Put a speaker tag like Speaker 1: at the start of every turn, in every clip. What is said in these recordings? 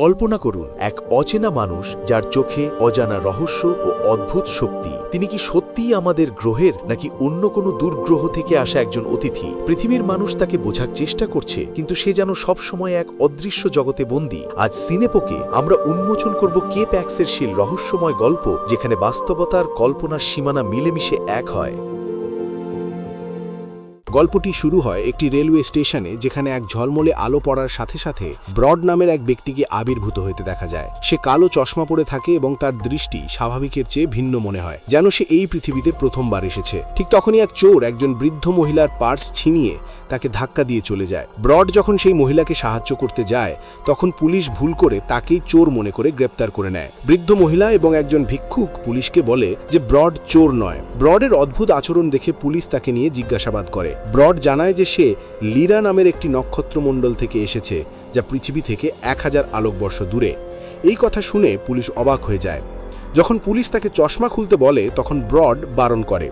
Speaker 1: কল্পনা করুন, এক অচেনা মানুষ যার চোখে অজানা রহস্য ও অদ্ভুত শক্তি। তিনি কি সত্যিই আমাদের গ্রহের নাকি অন্য কোনো দূরগ্রহ থেকে আসা একজন অতিথি? পৃথিবীর মানুষ তাকে বোঝার চেষ্টা করছে, কিন্তু সে যেন সবসময় এক অদৃশ্য জগতে বন্দী। আজ সিনেপোকে আমরা উন্মোচন করব কে প্যাক্সের শিল রহস্যময় গল্প, যেখানে বাস্তবতার কল্পনার সীমানা মিলেমিশে এক হয়।
Speaker 2: গল্পটি শুরু হয় একটি রেলওয়ে স্টেশনে যেখানে এক ঝলমলে আলো পড়ার সাথে সাথে ব্রড নামের এক ব্যক্তিকে আবির্ভূত হতে দেখা যায়। সে কালো চশমা পরে থাকে এবং তার দৃষ্টি স্বাভাবিকের চেয়ে ভিন্ন মনে হয়, যেন সে এই পৃথিবীতে প্রথমবার এসেছে। ঠিক তখনই এক চোর একজন বৃদ্ধ মহিলার পার্স ছিনিয়ে তাকে ধাক্কা দিয়ে চলে যায়। ব্রড যখন সেই মহিলাকে সাহায্য করতে যায়, তখন পুলিশ ভুল করে তাকেই চোর মনে করে গ্রেপ্তার করে নেয়। বৃদ্ধ মহিলা এবং একজন ভিক্ষুক পুলিশকে বলে যে, ব্রড চোর নয়। ব্রডের অদ্ভুত আচরণ দেখে পুলিশ তাকে নিয়ে জিজ্ঞাসাবাদ করে। ব্রড জানায় যে সে লিরা নামের একটি নক্ষত্রমণ্ডল থেকে এসেছে, যা পৃথিবী থেকে এক হাজার আলোকবর্ষ দূরে। এই কথা শুনে পুলিশ অবাক হয়ে যায়। যখন পুলিশ তাকে চশমা খুলতে বলে, তখন ব্রড বারণ করে,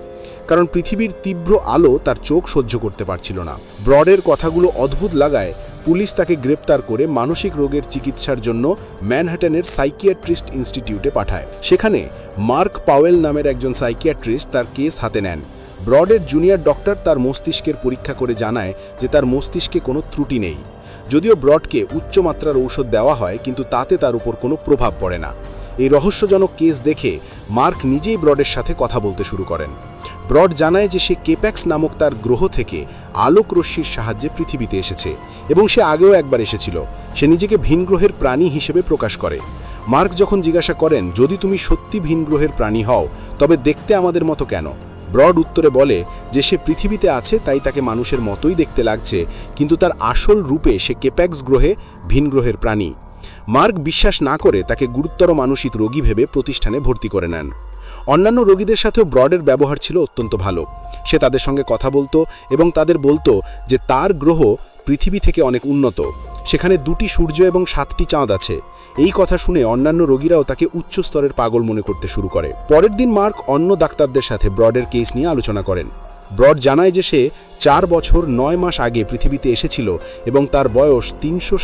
Speaker 2: কারণ পৃথিবীর তীব্র আলো তার চোখ সহ্য করতে পারছিল না। ব্রডের কথাগুলো অদ্ভুত লাগায়, পুলিশ তাকে গ্রেপ্তার করে মানসিক রোগের চিকিৎসার জন্য ম্যানহাটনের সাইকিয়াট্রিস্ট ইনস্টিটিউটে পাঠায়। সেখানে মার্ক পাওয়েল নামের একজন সাইকিয়াট্রিস্ট তার কেস হাতে নেন। ব্রডের জুনিয়র ডক্টর তার মস্তিষ্কের পরীক্ষা করে জানায় যে তার মস্তিষ্কে কোনো ত্রুটি নেই। যদিও ব্রডকে উচ্চমাত্রার ঔষধ দেওয়া হয়, কিন্তু তাতে তার উপর কোনো প্রভাব পড়ে না। এই রহস্যজনক কেস দেখে মার্ক নিজেই ব্রডের সাথে কথা বলতে শুরু করেন। ব্রড জানায় যে সে কেপ্যাক্স নামক তার গ্রহ থেকে আলোক রশ্মির সাহায্যে পৃথিবীতে এসেছে এবং সে আগেও একবার এসেছিল। সে নিজেকে ভিন গ্রহের প্রাণী হিসেবে প্রকাশ করে। মার্ক যখন জিজ্ঞাসা করেন, যদি তুমি সত্যি ভিন গ্রহের প্রাণী হও, তবে দেখতে আমাদের মতো কেন? ব্রড উত্তরে বলে যে সে পৃথিবীতে আছে তাই তাকে মানুষের মতোই দেখতে লাগছে, কিন্তু তার আসল রূপে সে কেপ্যাক্স গ্রহে, ভিন গ্রহের প্রাণী। মার্ক বিশ্বাস না করে তাকে গুরুতর মানসিক রোগী ভেবে প্রতিষ্ঠানে ভর্তি করে নেন। অন্যান্য রোগীদের সাথেও ব্রডের ব্যবহার ছিল অত্যন্ত ভালো। সে তাদের সঙ্গে কথা বলতো এবং তাদের বলতো যে তার গ্রহ পৃথিবী থেকে অনেক উন্নত। সেখানে দুটি সূর্য এবং সাতটি চাঁদ আছে। এই কথা শুনে অন্যান্য রোগীরাও তাকে উচ্চ স্তরের পাগল মনে করতে শুরু করে। পরের দিন মার্ক অন্য ডাক্তারদের সাথে ব্রডের কেস নিয়ে আলোচনা করেন। ব্রড জানায় যে সে চার বছর নয় মাস আগে পৃথিবীতে এসেছিল এবং তার বয়স তিনশো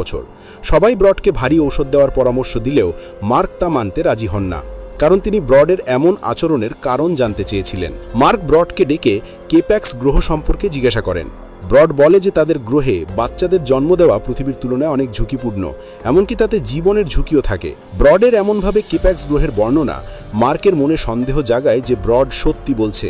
Speaker 2: বছর। সবাই ব্রডকে ভারী ঔষধ দেওয়ার পরামর্শ দিলেও মার্ক তা মানতে রাজি হন না, কারণ তিনি ব্রডের এমন আচরণের কারণ জানতে চেয়েছিলেন। মার্ক ব্রডকে ডেকে কেপ্যাক্স গ্রহ সম্পর্কে জিজ্ঞাসা করেন। ব্রড বলে যে তাদের গ্রহে বাচ্চাদের জন্ম দেওয়া পৃথিবীর তুলনায় অনেক ঝুঁকিপূর্ণ, এমনকি তাতে জীবনের ঝুঁকিও থাকে। ব্রডের এমনভাবে কেপ্যাক্স গ্রহের বর্ণনা মার্কের মনে সন্দেহ জাগায় যে ব্রড সত্যি বলছে।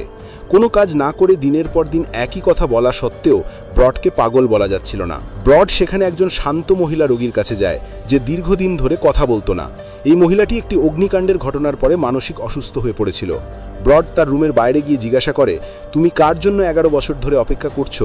Speaker 2: কোনো কাজ না করে দিনের পর দিন একই কথা বলা সত্ত্বেও ব্রডকে পাগল বলা যাচ্ছিল না। ব্রড সেখানে একজন শান্ত মহিলা রোগীর কাছে যায়, যে দীর্ঘদিন ধরে কথা বলতো না। এই মহিলাটি একটি অগ্নিকাণ্ডের ঘটনার পরে মানসিক অসুস্থ হয়ে পড়েছিল। ব্রড তার রুমের বাইরে গিয়ে জিজ্ঞাসা করে, তুমি কার জন্য এগারো বছর ধরে অপেক্ষা করছ?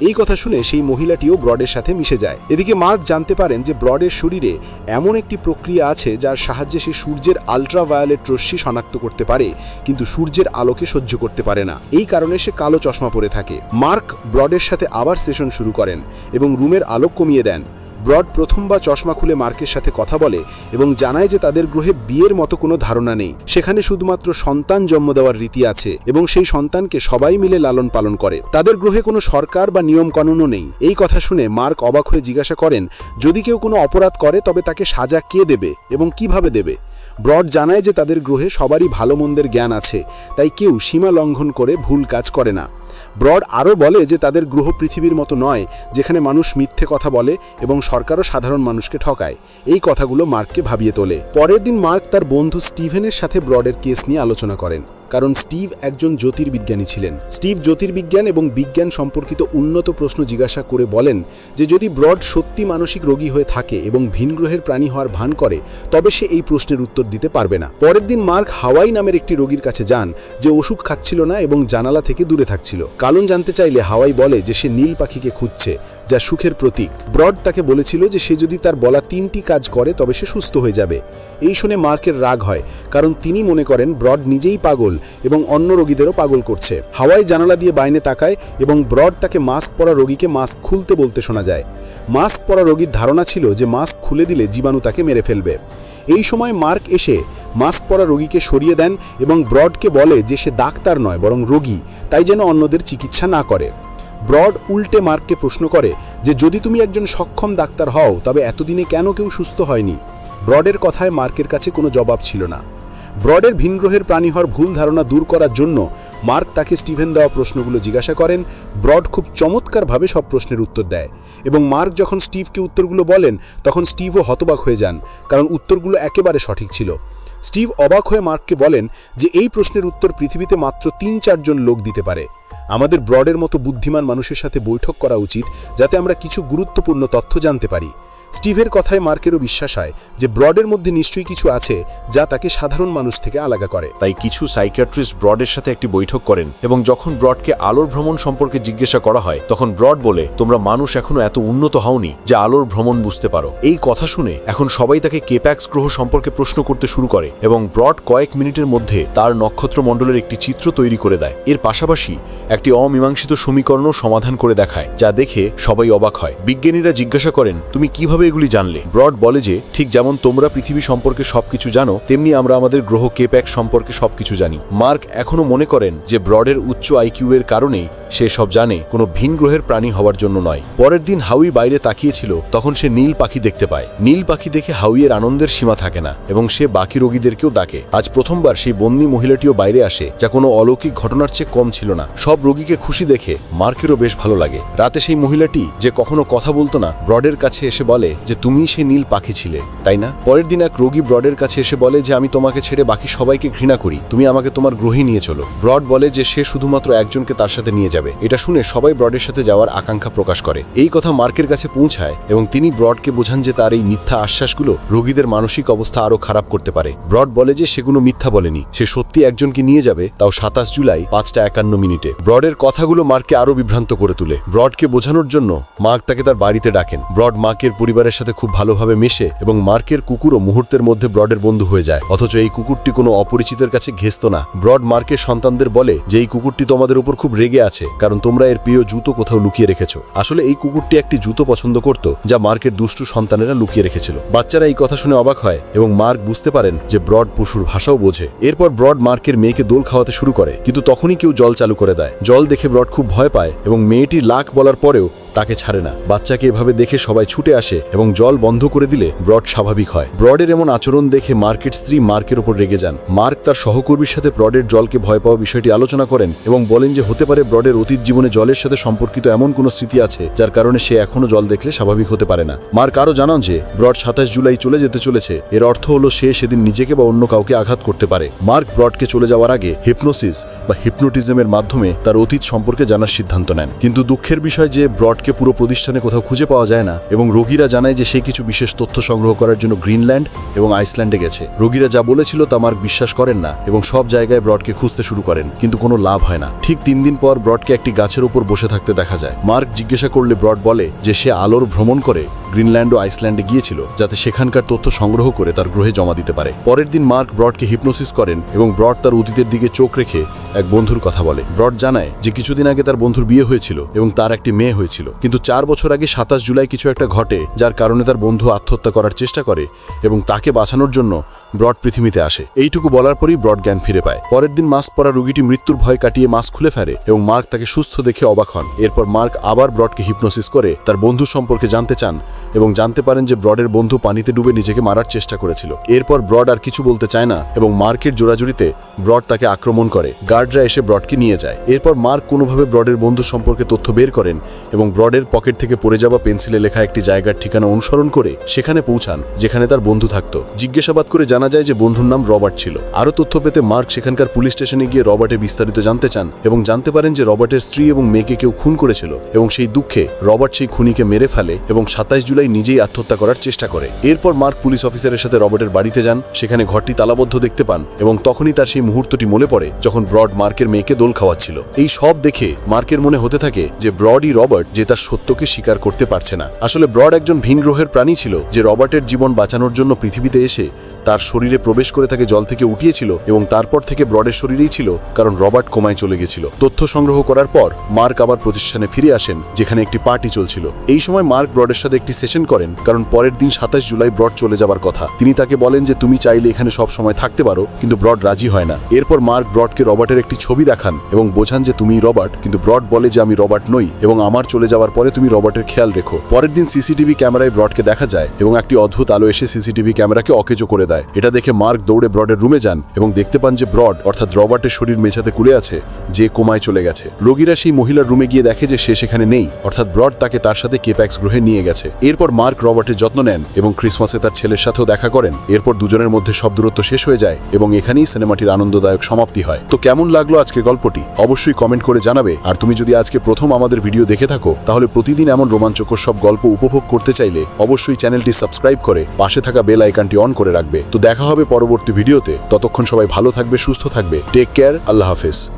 Speaker 2: এই কথা শুনে সেই মহিলাটিও ব্রডের সাথে মিশে যায়। এদিকে মার্ক জানতে পারেন যে ব্রডের শরীরে এমন একটি প্রক্রিয়া আছে যার সাহায্যে সে সূর্যের আলট্রাভায়োলেট রশ্মি শনাক্ত করতে পারে, কিন্তু সূর্যের আলোকে সহ্য করতে পারে না। এই কারণে সে কালো চশমা পরে থাকে। মার্ক ব্রডের সাথে আবার সেশন শুরু করেন এবং রুমের আলো কমিয়ে দেন। ব্রড প্রথম বা চশমা খুলে মার্কের সাথে কথা বলে এবং জানায় যে তাদের গ্রহে বিয়ের মতো কোনো ধারণা নেই। সেখানে শুধুমাত্র সন্তান জন্ম দেওয়ার রীতি আছে এবং সেই সন্তানকে সবাই মিলে লালন পালন করে। তাদের গ্রহে কোনো সরকার বা নিয়ম কানুনও নেই। এই কথা শুনে মার্ক অবাক হয়ে জিজ্ঞাসা করেন, যদি কেউ কোনো অপরাধ করে, তবে তাকে সাজা কে দেবে এবং কীভাবে দেবে? ব্রড জানায় যে তাদের গ্রহে সবারই ভালো মন্দের জ্ঞান আছে, তাই কেউ সীমা লঙ্ঘন করে ভুল কাজ করে না। ব্রড আরও বলে যে তাদের গ্রহ পৃথিবীর মতো নয়, যেখানে মানুষ মিথ্যে কথা বলে এবং সরকারও সাধারণ মানুষকে ঠকায়। এই কথাগুলো মার্ককে ভাবিয়ে তোলে। পরের দিন মার্ক তার বন্ধু স্টিভেনের সাথে ব্রডের কেস নিয়ে আলোচনা করেন। কারণ স্টিভ একজন জ্যোতির্বিজ্ঞানী ছিলেন। স্টিভ জ্যোতির্বিজ্ঞান এবং বিজ্ঞান সম্পর্কিত উন্নত প্রশ্ন জিজ্ঞাসা করে বলেন যে যদি ব্রড সত্যি মানসিক রোগী হয়ে থাকে এবং ভিন গ্রহের প্রাণী হওয়ার ভান করে, তবে সে এই প্রশ্নের উত্তর দিতে পারবে না। পরের দিন মার্ক হাওয়াই নামের একটি রোগীর কাছে যান যে ওষুধ খাচ্ছিল না এবং জানালা থেকে দূরে থাকছিল। কালন জানতে চাইলে হাওয়াই বলে যে সে নীল পাখিকে খুঁজছে, যা সুখের প্রতীক। ব্রড তাকে বলেছিল যে সে যদি তার বলা তিনটি কাজ করে, তবে সে সুস্থ হয়ে যাবে। এই শুনে মার্কের রাগ হয়, কারণ তিনি মনে করেন ব্রড নিজেই পাগল। এবং অন্য রোগীদেরও পাগল করছে। হাওয়াই জানালা দিয়ে বাইনে তাকায় এবং ব্রড তাকে মাস্ক পরা রোগীকে মাস্ক খুলতে বলতে শোনা যায়। মাস্ক পরা রোগীর ধারণা ছিল যে মাস্ক খুলে দিলে জীবাণু তাকে মেরে ফেলবে। এই সময় মার্ক এসে মাস্ক পরা রোগীকে সরিয়ে দেন এবং ব্রডকে বলে যে সে ডাক্তার নয়, বরং রোগী, তাই যেন অন্যদের চিকিৎসা না করে। ব্রড উল্টে মার্ককে প্রশ্ন করে যে, যদি তুমি একজন সক্ষম ডাক্তার হও, তবে এতদিনে কেন কেউ সুস্থ হয়নি? ব্রডের কথায় মার্কের কাছে কোনো জবাব ছিল না। ব্রডের ভিনগ্রহের প্রাণী হওয়ার ভুল ধারণা দূর করার জন্য মার্ক তাকে স্টিভেন দেওয়া প্রশ্নগুলো জিজ্ঞাসা করেন। ব্রড খুব চমৎকারভাবে সব প্রশ্নের উত্তর দেয় এবং মার্ক যখন স্টিভকে উত্তরগুলো বলেন, তখন স্টিভও হতবাক হয়ে যান, কারণ উত্তরগুলো একেবারে সঠিক ছিল। স্টিভ অবাক হয়ে মার্ককে বলেন যে এই প্রশ্নের উত্তর পৃথিবীতে মাত্র তিন চারজন লোক দিতে পারে। আমাদের ব্রডের মতো বুদ্ধিমান মানুষের সাথে বৈঠক করা উচিত, যাতে আমরা কিছু গুরুত্বপূর্ণ তথ্য জানতে পারি। স্টিভের কথায় মার্কেরও বিশ্বাস হয় যে ব্রডের মধ্যে নিশ্চয়ই কিছু আছে যা তাকে সাধারণ মানুষ থেকে আলাদা করে।
Speaker 1: তাই কিছু সাইকিয়াট্রিস্ট ব্রডের সাথে একটি বৈঠক করেন এবং যখন ব্রডকে আলোর ভ্রমণ সম্পর্কে জিজ্ঞাসা করা হয়, তখন ব্রড বলে, তোমরা মানুষ এখনও এত উন্নত হওনি যে আলোর ভ্রমণ বুঝতে পারো। এই কথা শুনে এখন সবাই তাকে কেপ্যাক্স গ্রহ সম্পর্কে প্রশ্ন করতে শুরু করে এবং ব্রড কয়েক মিনিটের মধ্যে তার নক্ষত্রমণ্ডলের একটি চিত্র তৈরি করে দেয়। এর পাশাপাশি একটি অমীমাংসিত সমীকরণও সমাধান করে দেখায়, যা দেখে সবাই অবাক হয়। বিজ্ঞানীরা জিজ্ঞাসা করেন, তুমি কীভাবে এগুলি জানলে। ব্রড বলে যে, ঠিক যেমন তোমরা পৃথিবী সম্পর্কে সবকিছু জানো, তেমনি আমরা আমাদের গ্রহ কেপ্যাক সম্পর্কে সবকিছু জানি। মার্ক এখনও মনে করেন যে, ব্রডের উচ্চ আইকিউ এর কারণেই সে সব জানে, কোনো ভিন গ্রহের প্রাণী হওয়ার জন্য নয়। পরের দিন হাউই বাইরে তাকিয়েছিল, তখন সে নীল পাখি দেখতে পায়। নীল পাখি দেখে হাউইয়ের আনন্দের সীমা থাকে না, এবং সে বাকি রোগীদেরকেও ডাকে। আজ প্রথমবার সেই বন্দি মহিলাটিও বাইরে আসে, যা কোনো অলৌকিক ঘটনার চেয়ে কম ছিল না। সব রোগীকে খুশি দেখে মার্কেরও বেশ ভালো লাগে। রাতে সেই মহিলাটি, যে কখনো কথা বলতো না, ব্রডের কাছে এসে বলে যে তুমি সে নীল পাখি ছিলে, তাই না? পরের দিন এক রোগী ব্রডের কাছে এসে বলে যে, আমি তোমাকে ছেড়ে বাকি সবাইকে ঘৃণা করি। তুমি আমাকে তোমার গ্রহে নিয়ে চলো। ব্রড বলে যে, সে শুধুমাত্র একজনকে তার সাথে নিয়ে যাবে। এটা শুনে সবাই ব্রডের সাথে যাওয়ার আকাঙ্ক্ষা প্রকাশ করে। এই কথা মার্কের কাছে পৌঁছায় এবং তিনি ব্রডকে বোঝান যে, তার এই মিথ্যা আশ্বাসগুলো রোগীদের মানসিক অবস্থা আরও খারাপ করতে পারে। ব্রড বলে যে সেগুলো মিথ্যা বলেনি। সে সত্যি একজনকে নিয়ে যাবে, তাও সাতাশ জুলাই পাঁচটা একান্ন মিনিটে। ব্রডের কথাগুলো মার্ককে আরও বিভ্রান্ত করে তুলে। ব্রডকে বোঝানোর জন্য মার্ক তাকে তার বাড়িতে ডাকেন। ব্রড মার্কের পরিবারের সাথে খুব ভালোভাবে মেশে এবং মার্কের কুকুরও মুহূর্তের মধ্যে ব্রডের বন্ধু হয়ে যায়। অথচ এই কুকুরটি কোনো অপরিচিতের কাছে ঘেসত না। ব্রড মার্কের সন্তানদের বলে যে, এই কুকুরটি তোমাদের উপর খুব রেগে আছে, কারণ তোমরা এর প্রিয় জুতো কোথাও লুকিয়ে রেখেছো। আসলে এই কুকুরটি একটি জুতো পছন্দ করত, যা মার্কের দুষ্টু সন্তানেরা লুকিয়ে রেখেছিল। বাচ্চারা এই কথা শুনে অবাক হয় এবং মার্ক বুঝতে পারেন যে, ব্রড পশুর ভাষাও বোঝে। এরপর ব্রড মার্কের মেয়েকে দোল খাওয়াতে শুরু করে, কিন্তু তখনই কেউ জল চালু করে দেয়। জল দেখে ব্রড খুব ভয় পায় এবং মেয়েটির লাখ বলার পরেও তাকে ছাড়ে না। বাচ্চাকে এভাবে দেখে সবাই ছুটে আসে এবং জল বন্ধ করে দিলে ব্রড স্বাভাবিক হয়। ব্রডের এমন আচরণ দেখে মার্কের স্ত্রী মার্কের ওপর রেগে যান। মার্ক তার সহকর্মীর সাথে ব্রডের জলকে ভয় পাওয়া বিষয়টি আলোচনা করেন এবং বলেন যে, হতে পারে ব্রডের অতীত জীবনে জলের সাথে সম্পর্কিত এমন কোনো স্মৃতি আছে, যার কারণে সে এখনও জল দেখলে স্বাভাবিক হতে পারে না। মার্ক আরও জানান যে, ব্রড সাতাশ জুলাই চলে যেতে চলেছে। এর অর্থ হলো সে সেদিন নিজেকে বা অন্য কাউকে আঘাত করতে পারে। মার্ক ব্রডকে চলে যাওয়ার আগে হিপনোসিস বা হিপনোটিজমের মাধ্যমে তার অতীত সম্পর্কে জানার সিদ্ধান্ত নেন। কিন্তু দুঃখের বিষয় যে ব্রডকে পুরো প্রতিষ্ঠানে কোথাও খুঁজে পাওয়া যায় না এবং রোগীরা জানায় যে সে কিছু বিশেষ তথ্য সংগ্রহ করার জন্য গ্রিনল্যান্ড এবং আইসল্যান্ডে গেছে। রোগীরা যা বলেছিল তা মার্ক বিশ্বাস করেন না এবং সব জায়গায় ব্রডকে খুঁজতে শুরু করেন, কিন্তু কোনো লাভ হয় না। ঠিক তিন দিন পর ব্রডকে একটি গাছের উপর বসে থাকতে দেখা যায়। মার্ক জিজ্ঞাসা করলে ব্রড বলে যে সে আলোর ভ্রমণ করে গ্রিনল্যান্ড ও আইসল্যান্ডে গিয়েছিল, যাতে সেখানকার তথ্য সংগ্রহ করে তার গ্রহে জমা দিতে পারে। পরের দিন মার্ক ব্রডকে হিপনোসিস করেন এবং ব্রড তার অতীতের দিকে চোখ রেখে এক বন্ধুর কথা বলে। ব্রড জানায় যে কিছুদিন আগে তার বন্ধুর বিয়ে হয়েছিল এবং তার একটি মেয়ে হয়েছিল। কিন্তু চার বছর আগে সাতাশ জুলাই কিছু একটা ঘটে, যার কারণে তার বন্ধু আত্মহত্যা করার চেষ্টা করে এবং তাকে বাঁচানোর জন্য ব্রড পৃথিবীতে আসে। এইটুকু বলার পরই ব্রড জ্ঞান ফিরে পায়। পরের দিন মাস্ক পরা রোগীটি মৃত্যুর ভয় কাটিয়ে মাস্ক খুলে ফেলে এবং মার্ক তাকে সুস্থ দেখে অবাক হন। এরপর মার্ক আবার ব্রডকে হিপনোসিস করে তার বন্ধু সম্পর্কে জানতে চান এবং জানতে পারেন যে ব্রডের বন্ধু পানিতে ডুবে নিজেকে মারার চেষ্টা করেছিল। এরপর ব্রড আর কিছু বলতে চায় না এবং মার্কের জোড়াজুড়িতে ব্রড তাকে আক্রমণ করে। গার্ডরা এসে ব্রডকে নিয়ে যায়। এরপর মার্ক কোনোভাবে ব্রডের বন্ধু সম্পর্কে তথ্য বের করেন এবং ব্রডের পকেট থেকে পড়ে যাওয়া পেন্সিলে লেখা একটি জায়গার ঠিকানা অনুসরণ করে সেখানে পৌঁছান, যেখানে তার বন্ধু থাকতো। জিজ্ঞাসাবাদ করে জানা যায় যে বন্ধুর নাম রবার্ট ছিল। আরও তথ্য পেতে মার্ক সেখানকার পুলিশ স্টেশনে গিয়ে রবার্টে বিস্তারিত জানতে চান এবং জানতে পারেন যে রবার্টের স্ত্রী এবং মেয়েকে কেউ খুন করেছিল এবং সেই দুঃখে রবার্ট সেই খুনিকে মেরে ফেলে এবং সাতাইশ জুলাই নিজেই আত্মহত্যা করার চেষ্টা করে। এরপর মার্ক পুলিশ অফিসারের সাথে রবার্টের বাড়িতে যান। সেখানে ঘরটি তালাবদ্ধ দেখতে পান এবং তখনই তার সেই মুহূর্তটি মনে পড়ে যখন ব্রড মার্কের মেয়েকে দোল খাওয়াচ্ছিল। এই সব দেখে মার্কের মনে হতে থাকে যে ব্রডই রবার্ট যে তার সত্যকে স্বীকার করতে পারছে না। আসলে ব্রড একজন ভিন গ্রহের প্রাণী ছিল যে রবার্টের জীবন বাঁচানোর জন্য পৃথিবীতে এসে তার শরীরে প্রবেশ করে তাকে জল থেকে উঠিয়েছিল এবং তারপর থেকে ব্রডের শরীরেই ছিল, কারণ রবার্ট কোমায় চলে গেছিল। তথ্য সংগ্রহ করার পর, মার্ক আবার প্রতিষ্ঠানে ফিরে আসেন, যেখানে একটি পার্টি চলছিল। এই সময় মার্ক ব্রডের সাথে একটি সেশন করেন, কারণ পরের দিন সাতাশ জুলাই ব্রড চলে যাবার কথা। তিনি তাকে বলেন যে, তুমি চাইলে এখানে সব সময় থাকতে পারো, কিন্তু ব্রড রাজি হয় না। এরপর মার্ক ব্রডকে রবার্টের একটি ছবি দেখান এবং বোঝান যে তুমি রবার্ট, কিন্তু ব্রড বলে যে, আমি রবার্ট নই এবং আমার চলে যাওয়ার পরে তুমি রবার্টের খেয়াল রেখো। পরের দিন সিসিটিভি ক্যামেরায় ব্রডকে দেখা যায় এবং একটি অদ্ভুত আলো এসে সিসিটিভি ক্যামেরাকে অকেজো করে দেয়। এটা দেখে মার্ক দৌড়ে ব্রডের রুমে যান এবং দেখতে পান যে ব্রড, অর্থাৎ রবার্টের শরীর মেঝাতে কুলে আছে, যে কোমায় চলে গেছে। রোগীরা সেই মহিলার রুমে গিয়ে দেখে যে সে সেখানে নেই, অর্থাৎ ব্রড তাকে তার সাথে কেপ্যাক্স গ্রহে নিয়ে গেছে। এরপর মার্ক রবার্টের যত্ন নেন এবং ক্রিসমাসে তার ছেলের সাথেও দেখা করেন। এরপর দুজনের মধ্যে সব দূরত্ব শেষ হয়ে যায় এবং এখানেই সিনেমাটির আনন্দদায়ক সমাপ্তি হয়। তো কেমন লাগল আজকে গল্পটি? অবশ্যই কমেন্ট করে জানাবে। আর তুমি যদি আজকে প্রথম আমাদের ভিডিও দেখে থাকো, তাহলে প্রতিদিন এমন রোমাঞ্চকর সব গল্প উপভোগ করতে চাইলে অবশ্যই চ্যানেলটি সাবস্ক্রাইব করে পাশে থাকা বেল আইকনটি অন করে রাখবে। তো দেখা হবে পরবর্তী ভিডিওতে। ততক্ষণ সবাই ভালো থাকবে, সুস্থ থাকবে। টেক কেয়ার আল্লাহ হাফেজ।